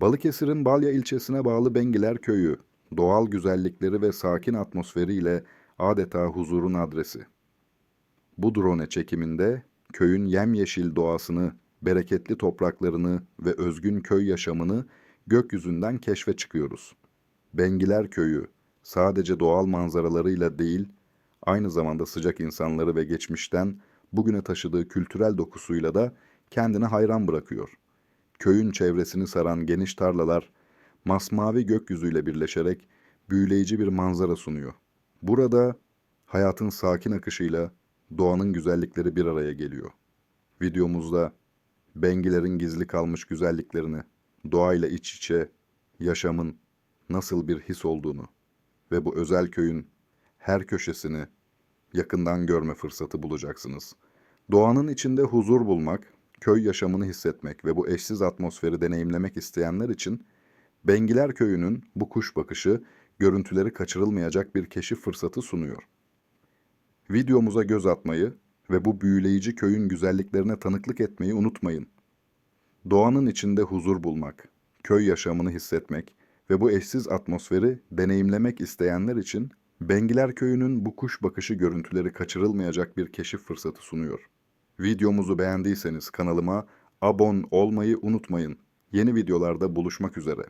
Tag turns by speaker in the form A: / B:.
A: Balıkesir'in Balya ilçesine bağlı Bengiler Köyü, doğal güzellikleri ve sakin atmosferiyle adeta huzurun adresi. Bu drone çekiminde köyün yemyeşil doğasını, bereketli topraklarını ve özgün köy yaşamını gökyüzünden keşfe çıkıyoruz. Bengiler Köyü sadece doğal manzaralarıyla değil, aynı zamanda sıcak insanları ve geçmişten bugüne taşıdığı kültürel dokusuyla da kendini hayran bırakıyor. Köyün çevresini saran geniş tarlalar, masmavi gökyüzüyle birleşerek büyüleyici bir manzara sunuyor. Burada hayatın sakin akışıyla doğanın güzellikleri bir araya geliyor. Videomuzda Bengilerin gizli kalmış güzelliklerini, doğayla iç içe, yaşamın nasıl bir his olduğunu ve bu özel köyün her köşesini yakından görme fırsatı bulacaksınız. Doğanın içinde huzur bulmak, köy yaşamını hissetmek ve bu eşsiz atmosferi deneyimlemek isteyenler için Bengiler Köyü'nün bu kuş bakışı görüntüleri kaçırılmayacak bir keşif fırsatı sunuyor. Videomuza göz atmayı ve bu büyüleyici köyün güzelliklerine tanıklık etmeyi unutmayın. Doğanın içinde huzur bulmak, köy yaşamını hissetmek ve bu eşsiz atmosferi deneyimlemek isteyenler için Bengiler Köyü'nün bu kuş bakışı görüntüleri kaçırılmayacak bir keşif fırsatı sunuyor. Videomuzu beğendiyseniz kanalıma abone olmayı unutmayın. Yeni videolarda buluşmak üzere.